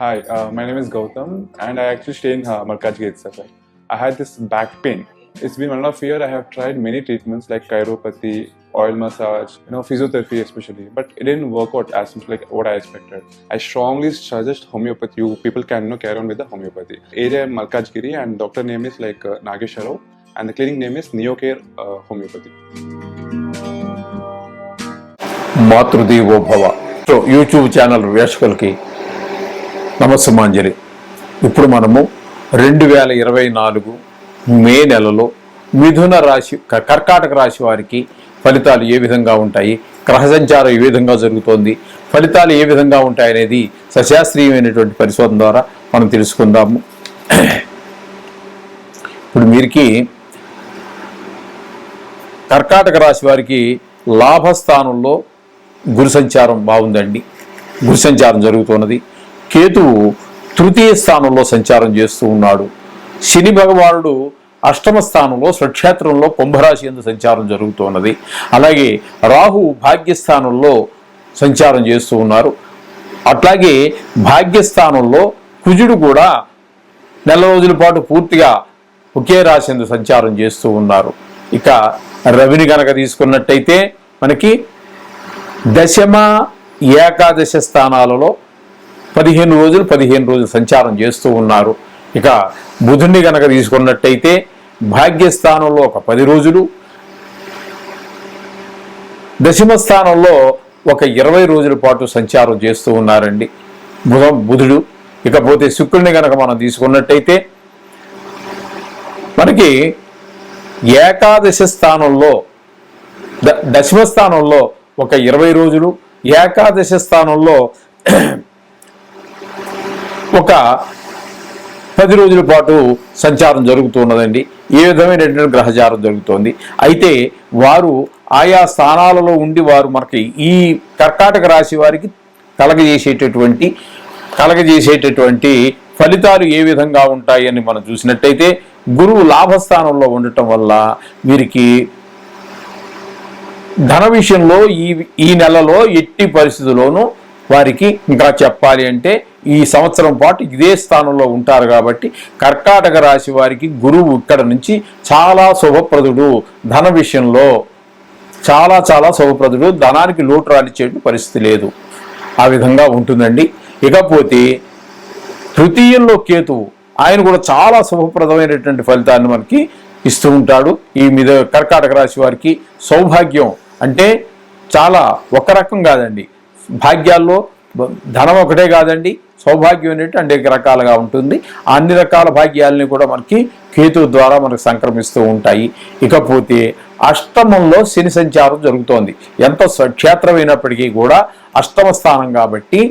Hi, uh, my name is Gautam, and I actually stay in uh, Markaj itself. I had this back pain. It's been one and a half year. I have tried many treatments like chiropathy, oil massage, you know, physiotherapy especially, but it didn't work out as much like what I expected. I strongly suggest homeopathy. You people can you know, carry on with the homeopathy. Area Malkajgiri, and doctor name is like uh, Nagesh Rao, and the clinic name is Neocare uh, Homeopathy. మాతృదేవో భవ so YouTube channel వీక్షకులకి నమస్సుమాంజలి. ఇప్పుడు మనము రెండు వేల ఇరవై నాలుగు మే నెలలో మిథున రాశి క- కర్కాటక రాశి వారికి ఫలితాలు ఏ విధంగా ఉంటాయి? గ్రహ సంచారం ఏ విధంగా జరుగుతోంది? ఫలితాలు ఏ విధంగా ఉంటాయనేది సశాస్త్రీయమైనటువంటి పరిశోధన ద్వారా మనం తెలుసుకుందాము. ఇప్పుడు మీరికి కర్కాటక రాశి వారికి లాభస్థానంలో గురు సంచారం బాగుందండి. గురు సంచారం జరుగుతున్నది. కేతువు తృతీయ స్థానంలో సంచారం చేస్తూ ఉన్నాడు. శని భగవానుడు అష్టమ స్థానంలో స్వక్షేత్రంలో కుంభరాశి ఎందు సంచారం జరుగుతున్నది. అలాగే రాహు భాగ్యస్థానంలో సంచారం చేస్తూ ఉన్నారు. అట్లాగే భాగ్యస్థానంలో కుజుడు కూడా నెల రోజుల పాటు పూర్తిగా ఒకే రాశి ఎందు సంచారం చేస్తూ ఉన్నారు. ఇక రవిని కనుక తీసుకున్నట్టయితే మనకి దశమ ఏకాదశ స్థానాలలో పదిహేను రోజులు పదిహేను రోజులు సంచారం చేస్తూ ఉన్నారు. ఇక బుధుడిని కనుక తీసుకున్నట్టయితే భాగ్యస్థానంలో ఒక పది రోజులు దశమ స్థానంలో ఒక ఇరవై రోజుల పాటు సంచారం చేస్తూ ఉన్నారండి బుధ బుధుడు. ఇకపోతే శుక్రుని కనుక మనం తీసుకున్నట్టయితే మనకి ఏకాదశ స్థానంలో ద దశమ స్థానంలో ఒక ఇరవై రోజులు ఏకాదశ స్థానంలో ఒక పది రోజుల పాటు సంచారం జరుగుతున్నదండి. ఏ విధమైనటువంటి గ్రహచారం జరుగుతోంది. అయితే వారు ఆయా స్థానాలలో ఉండి వారు మనకి ఈ కర్కాటక రాశి వారికి కలగజేసేటటువంటి కలగజేసేటటువంటి ఫలితాలు ఏ విధంగా ఉంటాయి అని మనం చూసినట్టయితే గురువు లాభస్థానంలో ఉండటం వల్ల వీరికి ధన విషయంలో ఈ ఈ నెలలో ఎట్టి పరిస్థితుల్లోనూ వారికి ఇంకా చెప్పాలి అంటే ఈ సంవత్సరం పాటు ఇదే స్థానంలో ఉంటారు కాబట్టి కర్కాటక రాశి వారికి గురువు ఇక్కడ నుంచి చాలా శుభప్రదుడు. ధన విషయంలో చాలా చాలా శుభప్రదుడు. ధనానికి లోటు రానిచ్చేటు పరిస్థితి లేదు. ఆ విధంగా ఉంటుందండి. ఇకపోతే తృతీయంలో కేతువు ఆయన కూడా చాలా శుభప్రదమైనటువంటి ఫలితాన్ని మనకి ఇస్తూ ఉంటాడు. ఈ మీద కర్కాటక రాశి వారికి సౌభాగ్యం అంటే చాలా ఒక రకం కాదండి. భాగ్యాల్లో ధనం ఒకటే కాదండి. సౌభాగ్యం అనేటి అనేక రకాలుగా ఉంటుంది. అన్ని రకాల భాగ్యాలని కూడా మనకి కేతువు ద్వారా మనకు సంక్రమిస్తూ ఉంటాయి. ఇకపోతే అష్టమంలో శని సంచారం జరుగుతోంది. ఎంత స్వక్షేత్రమైనప్పటికీ కూడా అష్టమ స్థానం కాబట్టి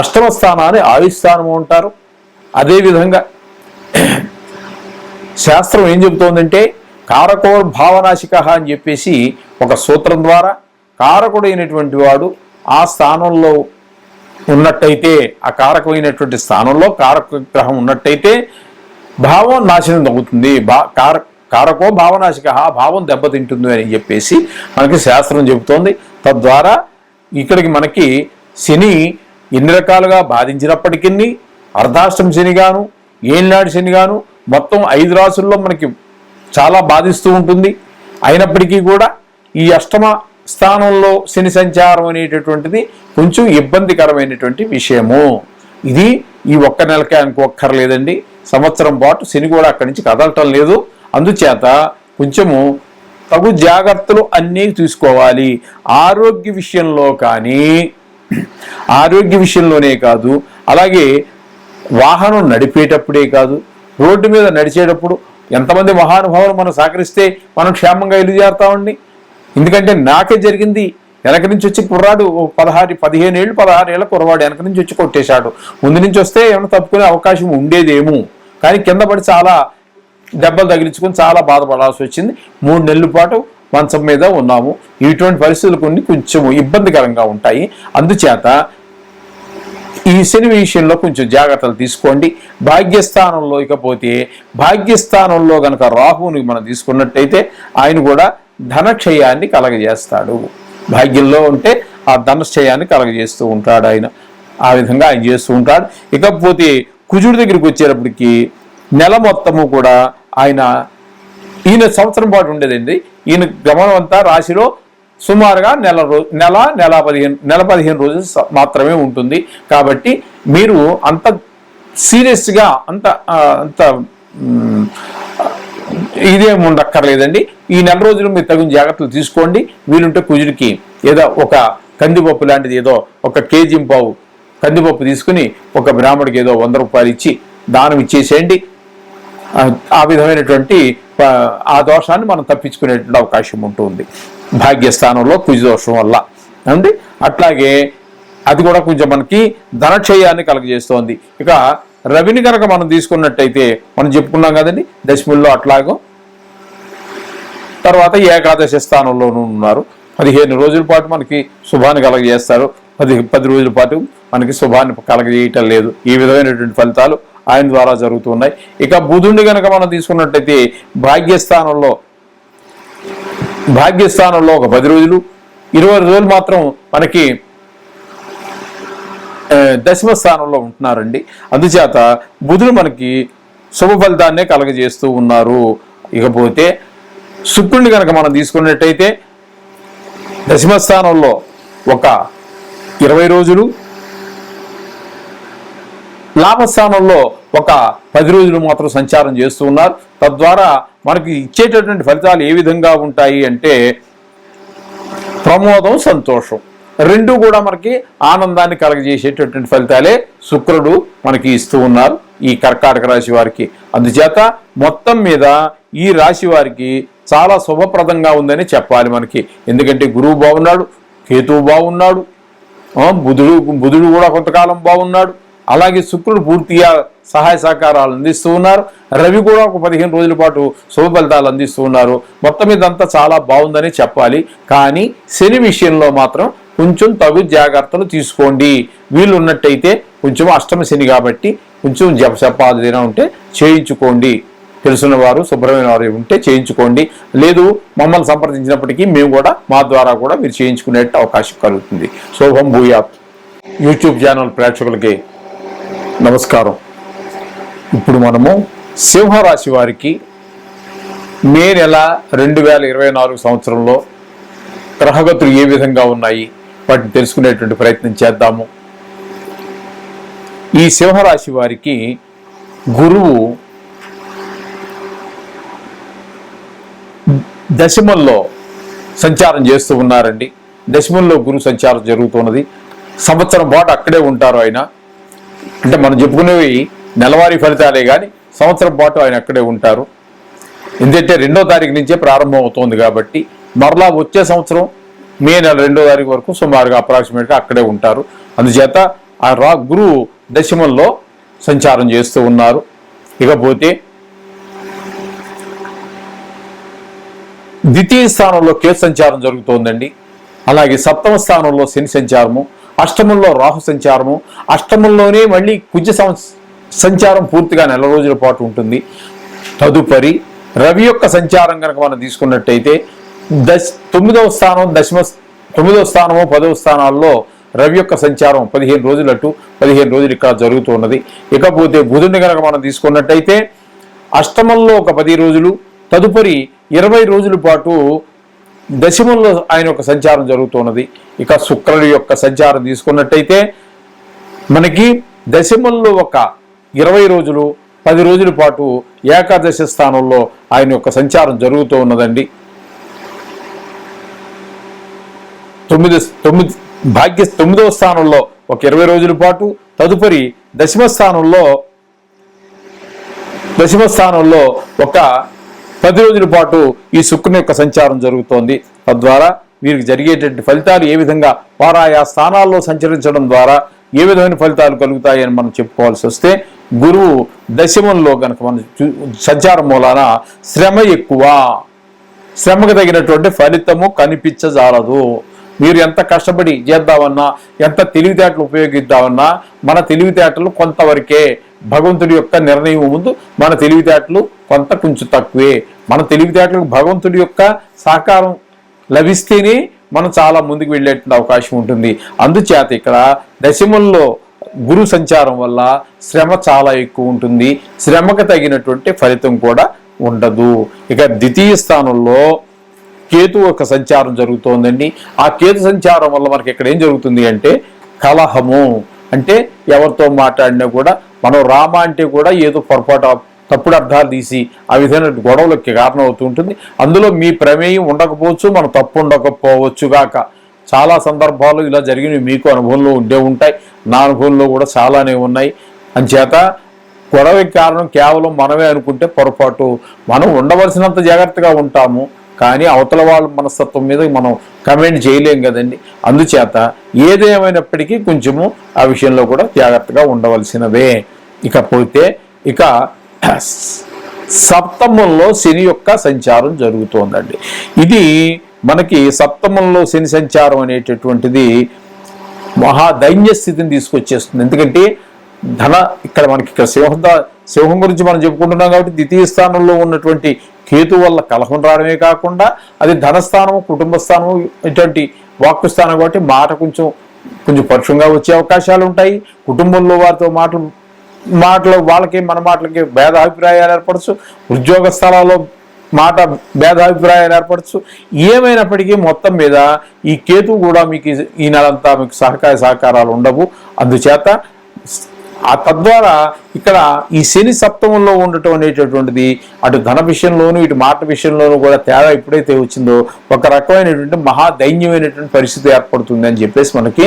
అష్టమ స్థానాన్ని ఆయుస్థానము ఉంటారు అదేవిధంగా శాస్త్రం ఏం చెబుతోందంటే కారకోర్ భావనాశిక అని చెప్పేసి ఒక సూత్రం ద్వారా కారకుడైనటువంటి వాడు ఆ స్థానంలో ఉన్నట్టయితే ఆ కారకమైనటువంటి స్థానంలో కారక గ్రహం ఉన్నట్టయితే భావం నాశనం తగ్గుతుంది. భా కార కారకో భావనాశిక భావం దెబ్బతింటుంది అని చెప్పేసి మనకి శాస్త్రం చెబుతోంది. తద్వారా ఇక్కడికి మనకి శని ఎన్ని రకాలుగా బాధించినప్పటికీ అర్ధాష్టం శనిగాను ఏళ్ళనాడు శనిగాను మొత్తం ఐదు రాసుల్లో మనకి చాలా బాధిస్తూ ఉంటుంది. అయినప్పటికీ కూడా ఈ అష్టమ స్థానంలో శని సంచారం అనేటటువంటిది కొంచెం ఇబ్బందికరమైనటువంటి విషయము. ఇది ఈ ఒక్క నెలకే అనుకోక్కర్లేదండి. సంవత్సరం పాటు శని కూడా అక్కడి నుంచి కదలటం లేదు. అందుచేత కొంచెము తగు జాగ్రత్తలు అన్నీ తీసుకోవాలి. ఆరోగ్య విషయంలో కానీ ఆరోగ్య విషయంలోనే కాదు అలాగే వాహనం నడిపేటప్పుడే కాదు రోడ్డు మీద నడిచేటప్పుడు ఎంతమంది మహానుభావులు మనం సహకరిస్తే మనం క్షేమంగా ఇల్లు చేరుతామండి ఎందుకంటే నాకే జరిగింది. వెనక నుంచి వచ్చి కుర్రాడు ఓ పదహారు పదిహేను ఏళ్ళు పదహారు ఏళ్ళ కుర్రవాడు వెనక నుంచి వచ్చి కొట్టేశాడు. ముందు నుంచి వస్తే ఏమైనా తప్పుకునే అవకాశం ఉండేదేమో. కానీ కింద పడి చాలా దెబ్బలు తగిలించుకొని చాలా బాధపడాల్సి వచ్చింది. మూడు నెలల పాటు మంచం మీద ఉన్నాము. ఇటువంటి పరిస్థితులు కొన్ని కొంచెం ఇబ్బందికరంగా ఉంటాయి. అందుచేత ఈ శని విషయంలో కొంచెం జాగ్రత్తలు తీసుకోండి. భాగ్యస్థానంలో ఇకపోతే భాగ్యస్థానంలో కనుక రాహువుని మనం తీసుకున్నట్టయితే ఆయన కూడా ధనక్షయాన్ని కలగజేస్తాడు. భాగ్యంలో ఉంటే ఆ ధనక్షయాన్ని కలగజేస్తూ ఉంటాడు ఆయన. ఆ విధంగా ఆయన చేస్తూ ఉంటాడు. ఇకపోతే కుజుడి దగ్గరికి వచ్చేటప్పటికి నెల మొత్తము కూడా ఆయన ఈయన సంవత్సరం పాటు ఉండేదండి. ఈయన గమనం అంతా రాశిలో సుమారుగా నెల రో నెల నెల పదిహేను నెల పదిహేను రోజులు మాత్రమే ఉంటుంది. కాబట్టి మీరు అంత సీరియస్గా అంత అంత ఇదేమి ఉండక్కర్లేదండి. ఈ నెల రోజులు మీరు తగిన జాగ్రత్తలు తీసుకోండి. వీలుంటే కుజుడికి ఏదో ఒక కందిపప్పు లాంటిది ఏదో ఒక కేజీ పావు కందిపప్పు తీసుకుని ఒక బ్రాహ్మడికి ఏదో వంద రూపాయలు ఇచ్చి దానం ఇచ్చేసేయండి. ఆ, విధమైనటువంటి ఆ, ఆ దోషాన్ని మనం తప్పించుకునేటువంటి అవకాశం ఉంటుంది. భాగ్యస్థానంలో కుజ దోషం వల్ల. అండి అట్లాగే అది కూడా కొంచెం మనకి ధనక్షయాన్ని కలుగజేస్తోంది. ఇక రవిని కనుక మనం తీసుకున్నట్టయితే మనం చెప్పుకున్నాం కదండి దశముల్లో అట్లాగో. తర్వాత ఏకాదశి స్థానంలోనూ ఉన్నారు. పదిహేను రోజుల పాటు మనకి శుభాన్ని కలగజేస్తారు. పది పది రోజుల పాటు మనకి శుభాన్ని కలగజేయటం లేదు. ఈ విధమైనటువంటి ఫలితాలు ఆయన ద్వారా జరుగుతున్నాయి ఇక బుధుడిని కనుక మనం తీసుకున్నట్టయితే భాగ్యస్థానంలో భాగ్యస్థానంలో ఒక పది రోజులు ఇరవై రోజులు మాత్రం మనకి దశమ స్థానంలో ఉంటున్నారండి. అందుచేత బుధుడు మనకి శుభ ఫలితాన్నే కలగజేస్తూ ఉన్నారు. ఇకపోతే శుక్రుడిని కనుక మనం తీసుకున్నట్టయితే దశమ స్థానంలో ఒక ఇరవై రోజులు లాభస్థానంలో ఒక పది రోజులు మాత్రం సంచారం చేస్తూ ఉన్నారు. తద్వారా మనకి ఇచ్చేటటువంటి ఫలితాలు ఏ విధంగా ఉంటాయి అంటే ప్రమోదం సంతోషం. రెండు కూడా మనకి ఆనందాన్ని కలగజేసేటటువంటి ఫలితాలే శుక్రుడు మనకి ఇస్తూ ఉన్నారు ఈ కర్కాటక రాశి వారికి. అందుచేత మొత్తం మీద ఈ రాశి వారికి చాలా శుభప్రదంగా ఉందని చెప్పాలి మనకి. ఎందుకంటే గురువు బాగున్నాడు కేతువు బాగున్నాడు బుధుడు బుధుడు కూడా కొంతకాలం బాగున్నాడు. అలాగే శుక్రుడు పూర్తిగా సహాయ సహకారాలు అందిస్తూ ఉన్నారు. రవి కూడా ఒక పదిహేను రోజుల పాటు శుభ ఫలితాలు అందిస్తూ ఉన్నారు. మొత్తం ఇదంతా చాలా బాగుందని చెప్పాలి. కానీ శని విషయంలో మాత్రం కొంచెం తగు జాగ్రత్తలు తీసుకోండి. వీళ్ళు ఉన్నట్టయితే కొంచెం అష్టమ శని కాబట్టి కొంచెం జపసపాదిన ఉంటే చేయించుకోండి. తెలుసున్న వారు శుభ్రమైన వారు ఉంటే చేయించుకోండి. లేదు మమ్మల్ని సంప్రదించినప్పటికీ మేము కూడా మా ద్వారా కూడా మీరు చేయించుకునేట్టు అవకాశం కలుగుతుంది. శోభం భూయాత్. యూట్యూబ్ ఛానల్ ప్రేక్షకులకి నమస్కారం. ఇప్పుడు మనము సింహరాశి వారికి మే నెల రెండు వేల ఇరవై నాలుగు సంవత్సరంలో గ్రహగతులు ఏ విధంగా ఉన్నాయి వాటిని తెలుసుకునేటువంటి ప్రయత్నం చేద్దాము. ఈ సింహరాశి వారికి గురువు దశమంలో సంచారం చేస్తూ ఉన్నారండి. దశమంలో గురు సంచారం జరుగుతున్నది. సంవత్సరం పాటు అక్కడే ఉంటారు ఆయన. అంటే మనం చెప్పుకునేవి నెలవారీ ఫలితాలే కానీ సంవత్సరం పాటు ఆయన అక్కడే ఉంటారు. ఎందుకంటే రెండో తారీఖు నుంచే ప్రారంభం అవుతోంది కాబట్టి మరలా వచ్చే సంవత్సరం మే నెల రెండో తారీఖు వరకు సుమారుగా అప్రాక్సిమేట్గా అక్కడే ఉంటారు. అందుచేత ఆ రా గురువు దశమంలో సంచారం చేస్తూ ఉన్నారు. ఇకపోతే ద్వితీయ స్థానంలో కేతు సంచారం జరుగుతోందండి. అలాగే సప్తమ స్థానంలో శని సంచారము. అష్టమంలో రాహు సంచారము అష్టమంలోనే మళ్ళీ కుజ సంచారం పూర్తిగా నెల రోజుల పాటు ఉంటుంది. తదుపరి రవి యొక్క సంచారం కనుక మనం తీసుకున్నట్టయితే దశ తొమ్మిదవ స్థానం దశమ తొమ్మిదవ స్థానము పదవ స్థానాల్లో రవి యొక్క సంచారం పదిహేను రోజులు అటు పదిహేను రోజులు ఇక్కడ జరుగుతూ ఉన్నది. ఇకపోతే బుధుని కనుక మనం తీసుకున్నట్టయితే అష్టమంలో ఒక పది రోజులు తదుపరి ఇరవై రోజుల పాటు దశమంలో ఆయన యొక్క సంచారం జరుగుతున్నది. ఇక శుక్రుడి యొక్క సంచారం తీసుకున్నట్టయితే మనకి దశమంలో ఒక ఇరవై రోజులు పది రోజుల పాటు ఏకాదశి స్థానంలో ఆయన యొక్క సంచారం జరుగుతూ ఉన్నదండి. తొమ్మిది తొమ్మిది భాగ్య తొమ్మిదవ స్థానంలో ఒక ఇరవై రోజుల పాటు తదుపరి దశమ స్థానంలో దశమ స్థానంలో ఒక పది రోజుల పాటు ఈ శుక్రుని యొక్క సంచారం జరుగుతోంది. తద్వారా వీరికి జరిగేటువంటి ఫలితాలు ఏ విధంగా వారు ఆయా స్థానాల్లో సంచరించడం ద్వారా ఏ విధమైన ఫలితాలు కలుగుతాయని మనం చెప్పుకోవాల్సి వస్తే గురువు దశమంలో కనుక మనం చూ- సంచారం మూలాన శ్రమ ఎక్కువ. శ్రమకు తగినటువంటి ఫలితము కనిపించజాలదు. మీరు ఎంత కష్టపడి చేద్దామన్నా ఎంత తెలివితేటలు ఉపయోగిద్దామన్నా మన తెలివితేటలు కొంతవరకే. భగవంతుడి యొక్క నిర్ణయం ముందు మన తెలివితేటలు కొంత కొంచెం తక్కువే. మన తెలివితేటలకు భగవంతుడి యొక్క సహకారం లభిస్తేనే మనం చాలా ముందుకు వెళ్ళేటువంటి అవకాశం ఉంటుంది. అందుచేత ఇక్కడ దశముల్లో గురు సంచారం వల్ల శ్రమ చాలా ఎక్కువ ఉంటుంది. శ్రమకు తగినటువంటి ఫలితం కూడా ఉండదు. ఇక ద్వితీయ స్థానంలో కేతు యొక్క సంచారం జరుగుతోందండి. ఆ కేతు సంచారం వల్ల మనకి ఇక్కడ ఏం జరుగుతుంది అంటే కలహము. అంటే ఎవరితో మాట్లాడినా కూడా మనం రామ అంటే కూడా ఏదో పొరపాటు తప్పుడు అర్థాలు తీసి ఆ విధమైన గొడవలకి కారణం అవుతూ ఉంటుంది అందులో మీ ప్రమేయం ఉండకపోవచ్చు మన తప్పు ఉండకపోవచ్చుగాక చాలా సందర్భాలు ఇలా జరిగినవి మీకు అనుభవంలో ఉండే ఉంటాయి. నా అనుభవంలో కూడా చాలానే ఉన్నాయి. అంచేత గొడవకి కారణం కేవలం మనమే అనుకుంటే పొరపాటు. మనం ఉండవలసినంత జాగ్రత్తగా ఉంటాము. కానీ అవతల వాళ్ళ మనస్తత్వం మీద మనం కమెంట్ చేయలేం కదండి. అందుచేత ఏదేమైనప్పటికీ కొంచెము ఆ విషయంలో కూడా జాగ్రత్తగా ఉండవలసినవే. ఇకపోతే ఇక సప్తమంలో శని యొక్క సంచారం జరుగుతోందండి. ఇది మనకి సప్తమంలో శని సంచారం అనేటటువంటిది మహా దైన్య స్థితిని తీసుకొచ్చేస్తుంది. ఎందుకంటే ధన ఇక్కడ మనకి ఇక్కడ సింహం సింహం గురించి మనం చెప్పుకుంటున్నాం కాబట్టి ద్వితీయ స్థానంలో ఉన్నటువంటి కేతు వల్ల కలహం రావడమే కాకుండా అది ధనస్థానము కుటుంబ స్థానము ఇటువంటి వాక్కు స్థానం కాబట్టి మాట కొంచెం కొంచెం పరుషంగా వచ్చే అవకాశాలు ఉంటాయి. కుటుంబంలో వారితో మాటలు మాటలు వాళ్ళకి మన మాటలకి భేదాభిప్రాయాలు ఏర్పడచ్చు. ఉద్యోగ స్థలాల్లో మాట భేదాభిప్రాయాలు ఏర్పడచ్చు. ఏమైనప్పటికీ మొత్తం మీద ఈ కేతు కూడా మీకు ఈ- ఈ నెలంతా మీకు సహకార సహకారాలు ఉండవు. అందుచేత ఆ తద్వారా ఇక్కడ ఈ శని సప్తమంలో ఉండటం అనేటటువంటిది అటు ధన విషయంలోనూ ఇటు మాట విషయంలోనూ కూడా తేడా ఎప్పుడైతే వచ్చిందో ఒక రకమైనటువంటి మహాదైన్యమైనటువంటి పరిస్థితి ఏర్పడుతుంది అని చెప్పేసి మనకి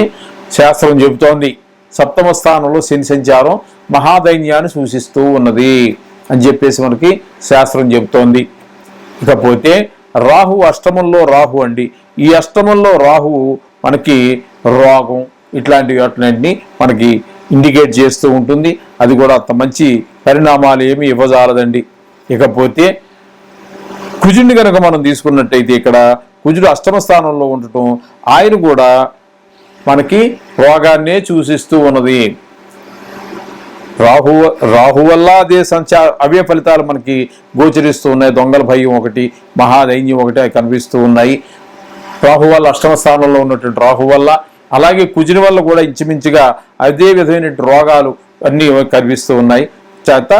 శాస్త్రం చెబుతోంది. సప్తమ స్థానంలో శని సంచారం మహాదైన్యాన్ని సూచిస్తూ ఉన్నది అని చెప్పేసి మనకి శాస్త్రం చెబుతోంది. ఇకపోతే రాహు అష్టమంలో రాహు అండి. ఈ అష్టమంలో రాహు మనకి రోగం ఇట్లాంటి వాటిని మనకి ఇండికేట్ చేస్తూ ఉంటుంది. అది కూడా అంత మంచి పరిణామాలు ఏమి ఇవ్వజాలదండి. ఇకపోతే కుజుడిని కనుక మనం తీసుకున్నట్టయితే ఇక్కడ కుజుడు అష్టమ స్థానంలో ఉండటం ఆయన కూడా మనకి రోగాన్నే సూచిస్తూ ఉన్నది. రాహు రాహు వల్ల అదే సంచార అవే ఫలితాలు మనకి గోచరిస్తూ ఉన్నాయి. దొంగల భయం ఒకటి మహాదైన్యం ఒకటి అవి కనిపిస్తూ ఉన్నాయి. రాహు వల్ల అష్టమ స్థానంలో ఉన్నటువంటి రాహు వల్ల అలాగే కుజిన వల్ల కూడా ఇంచుమించుగా అదే విధమైన రోగాలు అన్నీ కనిపిస్తూ ఉన్నాయి. చేత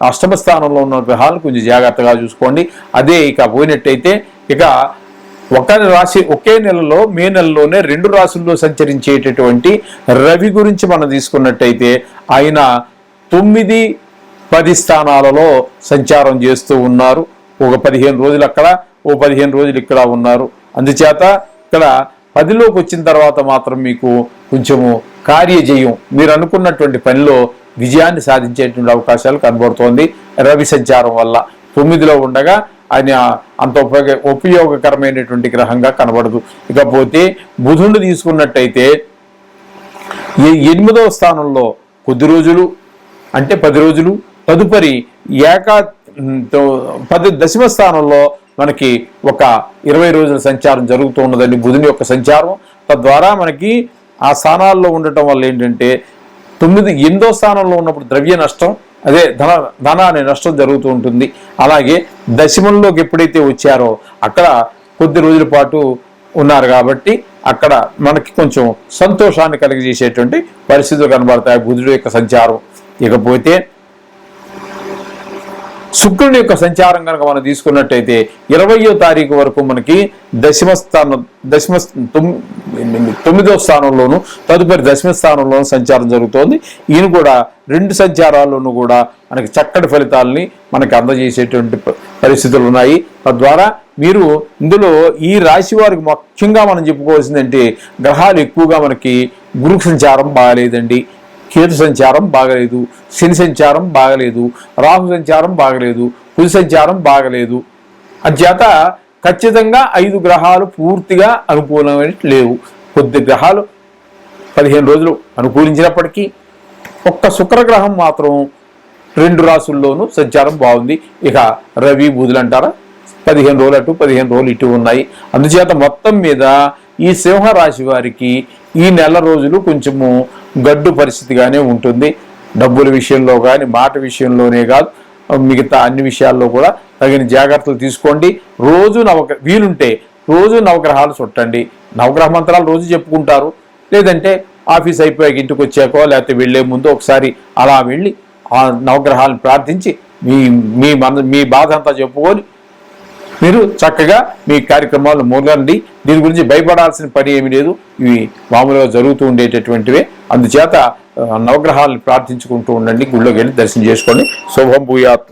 అష్టమ స్థానంలో ఉన్న గ్రహాలను కొంచెం జాగ్రత్తగా చూసుకోండి. అదే ఇక పోయినట్టయితే ఇక ఒక రాశి ఒకే నెలలో మే నెలలోనే రెండు రాశుల్లో సంచరించేటటువంటి రవి గురించి మనం తీసుకున్నట్టయితే ఆయన తొమ్మిది పది స్థానాలలో సంచారం చేస్తూ ఉన్నారు. ఒక పదిహేను రోజులు అక్కడ ఓ పదిహేను రోజులు ఇక్కడ ఉన్నారు. అందుచేత ఇక్కడ పదిలోకి వచ్చిన తర్వాత మాత్రం మీకు కొంచెము కార్యజయం. మీరు అనుకున్నటువంటి పనిలో విజయాన్ని సాధించేటువంటి అవకాశాలు కనబడుతోంది రవి సంచారం వల్ల. తొమ్మిదిలో ఉండగా ఆయన అంత ఉపయోగ ఉపయోగకరమైనటువంటి గ్రహంగా కనబడదు. ఇకపోతే బుధుడు తీసుకున్నట్టయితే ఈ ఎనిమిదవ స్థానంలో కొద్ది రోజులు అంటే పది రోజులు తదుపరి ఏకా పది దశమ స్థానంలో మనకి ఒక ఇరవై రోజుల సంచారం జరుగుతూ ఉన్నదండి బుధుని యొక్క సంచారం. తద్వారా మనకి ఆ స్థానాల్లో ఉండటం వల్ల ఏంటంటే తొమ్మిది ఎనిమిదో స్థానంలో ఉన్నప్పుడు ద్రవ్య నష్టం అదే ధన ధన అనే నష్టం జరుగుతూ ఉంటుంది. అలాగే దశమంలోకి ఎప్పుడైతే వచ్చారో అక్కడ కొద్ది రోజుల పాటు ఉన్నారు కాబట్టి అక్కడ మనకి కొంచెం సంతోషాన్ని కలిగజేసేటువంటి పరిస్థితులు కనబడతాయి బుధుడు యొక్క సంచారం. ఇకపోతే శుక్రుని యొక్క సంచారం కనుక మనం తీసుకున్నట్టయితే ఇరవయో తారీఖు వరకు మనకి దశమ స్థానం దశమ తొమ్- తొమ్మిదో స్థానంలోను తదుపరి దశమ స్థానంలోను సంచారం జరుగుతోంది. ఈయన కూడా రెండు సంచారాల్లోనూ కూడా మనకి చక్కటి ఫలితాలని మనకి అందజేసేటువంటి ప- పరిస్థితులు ఉన్నాయి. తద్వారా మీరు ఇందులో ఈ రాశి వారికి ముఖ్యంగా మనం చెప్పుకోవాల్సిందంటే గ్రహాలు ఎక్కువగా మనకి గురు సంచారం బాగాలేదండి. కేతు సంచారం బాగలేదు శని సంచారం బాగలేదు రాహు సంచారం బాగలేదు కుజ సంచారం బాగలేదు. అంచేత ఖచ్చితంగా ఐదు గ్రహాలు పూర్తిగా అనుకూలమైన లేవు. కొద్ది గ్రహాలు పదిహేను రోజులు అనుకూలించినప్పటికీ ఒక్క శుక్రగ్రహం మాత్రం రెండు రాసుల్లోనూ సంచారం బాగుంది. ఇక రవి బుధులు అంటారా? పదిహేను రోజులు అటు పదిహేను రోజులు ఇటు ఉన్నాయి. అందుచేత మొత్తం మీద ఈ సింహరాశి వారికి ఈ నెల రోజులు కొంచెము గడ్డు పరిస్థితిగానే ఉంటుంది. డబ్బుల విషయంలో కానీ మాట విషయంలోనే కాదు. మిగతా అన్ని విషయాల్లో కూడా తగిన జాగ్రత్తలు తీసుకోండి. రోజు నవగ్ర వీలుంటే రోజు నవగ్రహాలు చుట్టండి. నవగ్రహ మంత్రాలు రోజు చెప్పుకుంటారు. లేదంటే ఆఫీస్ అయిపోయాక ఇంటికి వచ్చాకో లేకపోతే వెళ్ళే ముందు ఒకసారి అలా వెళ్ళి ఆ నవగ్రహాలను ప్రార్థించి మీ మీ మన మీ బాధ అంతా చెప్పుకొని మీరు చక్కగా మీ కార్యక్రమాలు మూలండి. దీని గురించి భయపడాల్సిన పని ఏమీ లేదు. ఇవి మామూలుగా జరుగుతూ ఉండేటటువంటివే. అందుచేత నవగ్రహాలను ప్రార్థించుకుంటూ ఉండండి. గుళ్ళోకి వెళ్ళి దర్శనం చేసుకోండి. శుభం భూయాత్.